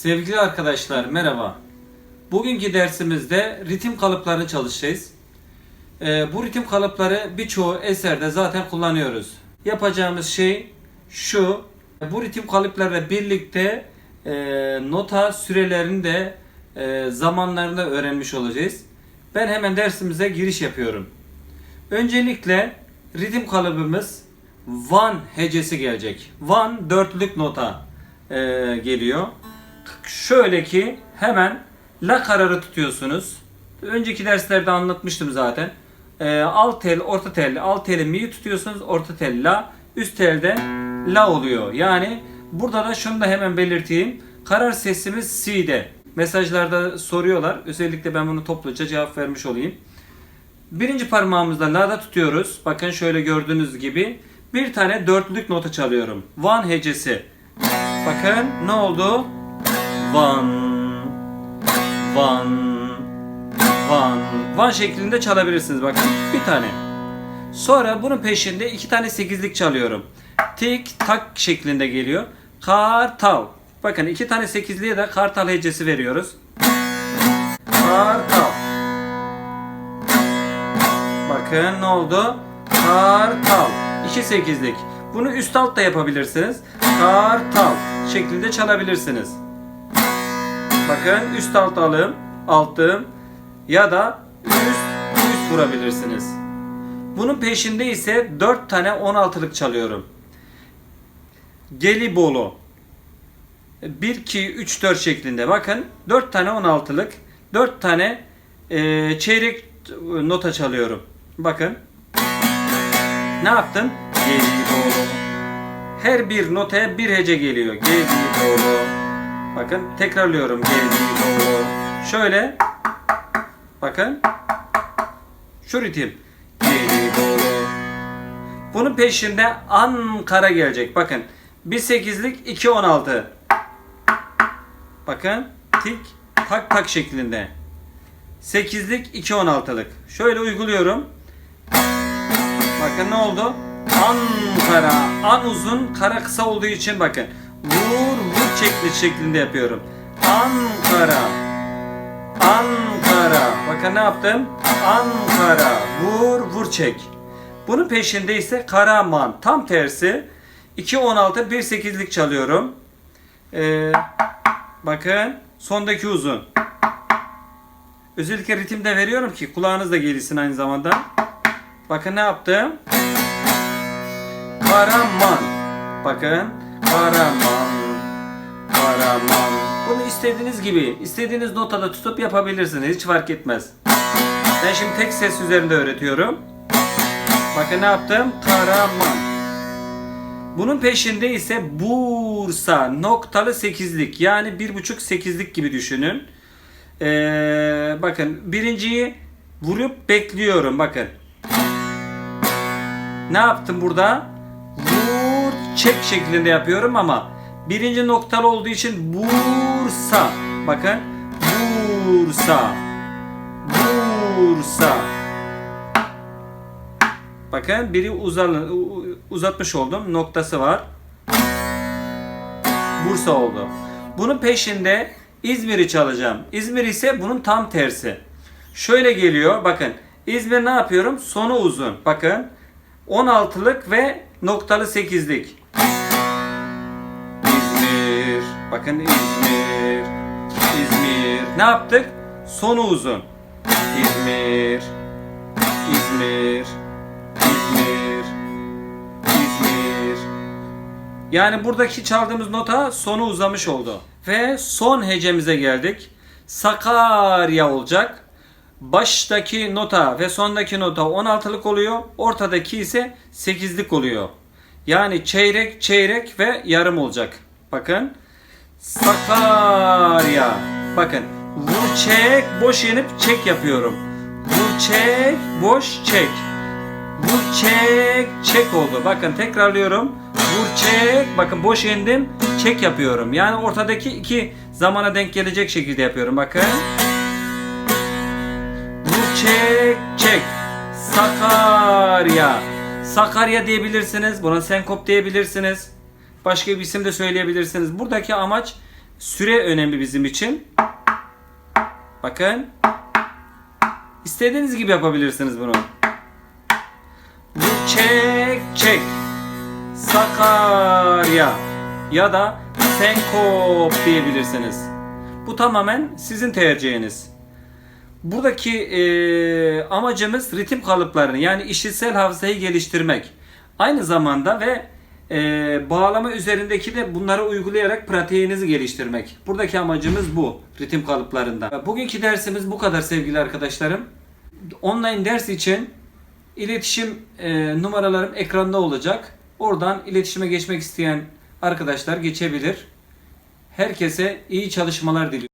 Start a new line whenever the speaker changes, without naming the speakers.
Sevgili arkadaşlar merhaba. Bugünkü dersimizde ritim kalıplarını çalışacağız. Ee, bu ritim kalıpları birçoğu eserde zaten kullanıyoruz. Yapacağımız şey şu. Bu ritim kalıplarla birlikte e, nota sürelerini de e, zamanlarını öğrenmiş olacağız. Ben hemen dersimize giriş yapıyorum. Öncelikle ritim kalıbımız Van hecesi gelecek. Van dörtlük nota e, geliyor. Şöyle ki hemen la kararı tutuyorsunuz. Önceki derslerde anlatmıştım zaten. E, alt tel, orta tel, alt teli mi'yi tutuyorsunuz. Orta tel la, üst telde la oluyor. Yani burada da şunu da hemen belirteyim. Karar sesimiz si'de. Mesajlarda soruyorlar. Özellikle ben bunu topluca cevap vermiş olayım. Birinci parmağımızda la'da tutuyoruz. Bakın şöyle gördüğünüz gibi bir tane dörtlük nota çalıyorum. Van hecesi. Bakın ne oldu? Van, van, van. Van şeklinde çalabilirsiniz bakın. Bir tane. Sonra bunun peşinde iki tane sekizlik çalıyorum. Tik tak şeklinde geliyor. Kartal. Bakın iki tane sekizliğe de kartal hecesi veriyoruz. Kartal. Bakın ne oldu? Kartal. 2 sekizlik. Bunu üst alt da yapabilirsiniz. Kartal şeklinde çalabilirsiniz. Bakın üst alt alım, altım ya da üst üst vurabilirsiniz. Bunun peşinde ise 4 tane 16'lık çalıyorum. Gelibolu. 1 2 3 4 şeklinde. Bakın 4 tane 16'lık, 4 tane e, çeyrek nota çalıyorum. Bakın. Ne yaptım? Gelibolu. Her bir notaya bir hece geliyor. Gelibolu. Bakın tekrarlıyorum. Gelibolu. Şöyle. Bakın. Şu ritim. Gelibolu. Bunun peşinde Ankara gelecek. Bakın. Bir sekizlik, iki on altı. Bakın. Tik, tak tak şeklinde. 8'lik 2 16'lık. Şöyle uyguluyorum. Bakın ne oldu? Ankara. An uzun, kara kısa olduğu için bakın. Vur vur şekli şeklinde yapıyorum. Ankara. Ankara. Bakın ne yaptım? Ankara. Vur vur çek. Bunun peşinde ise Karaman. Tam tersi. 2 16 1 8'lik çalıyorum. Ee, bakın sondaki uzun. Özellikle ritimde veriyorum ki kulağınız da gelsin aynı zamanda. Bakın ne yaptım? Karaman. Bakın. Karaman. Karaman. Bunu istediğiniz gibi, istediğiniz notada tutup yapabilirsiniz. Hiç fark etmez. Ben şimdi tek ses üzerinde öğretiyorum. Bakın ne yaptım? Karaman. Bunun peşinde ise Bursa noktalı sekizlik yani bir buçuk sekizlik gibi düşünün. Ee, bakın birinciyi vurup bekliyorum bakın. Ne yaptım burada? Çek şeklinde yapıyorum ama birinci noktalı olduğu için Bursa. Bakın Bursa. Bursa. Bakın biri uzal, uzatmış oldum. Noktası var. Bursa oldu. Bunun peşinde İzmir'i çalacağım. İzmir ise bunun tam tersi. Şöyle geliyor. Bakın. İzmir ne yapıyorum? Sonu uzun. Bakın. 16'lık ve noktalı 8'lik. Bakın İzmir. İzmir. Ne yaptık? Sonu uzun. İzmir. İzmir. İzmir. İzmir. Yani buradaki çaldığımız nota sonu uzamış oldu. Ve son hecemize geldik. Sakarya olacak. Baştaki nota ve sondaki nota 16'lık oluyor. Ortadaki ise 8'lik oluyor. Yani çeyrek, çeyrek ve yarım olacak. Bakın. Sakarya. Bakın. Vur çek, boş yenip çek yapıyorum. Vur çek, boş çek. Vur çek çek oldu. Bakın tekrarlıyorum. Vur çek. Bakın boş yendim. Çek yapıyorum. Yani ortadaki iki zamana denk gelecek şekilde yapıyorum. Bakın. Vur çek çek. Sakarya. Sakarya diyebilirsiniz. Buna senkop diyebilirsiniz. Başka bir isim de söyleyebilirsiniz. Buradaki amaç Süre önemli bizim için. Bakın. İstediğiniz gibi yapabilirsiniz bunu. Vur çek çek. Sakarya ya da Senkop diyebilirsiniz. Bu tamamen sizin tercihiniz. Buradaki e, amacımız ritim kalıplarını yani işitsel hafızayı geliştirmek. Aynı zamanda ve e, bağlama üzerindeki de bunları uygulayarak pratiğinizi geliştirmek. Buradaki amacımız bu ritim kalıplarında. Bugünkü dersimiz bu kadar sevgili arkadaşlarım. Online ders için iletişim e, numaralarım ekranda olacak. Oradan iletişime geçmek isteyen arkadaşlar geçebilir. Herkese iyi çalışmalar diliyorum.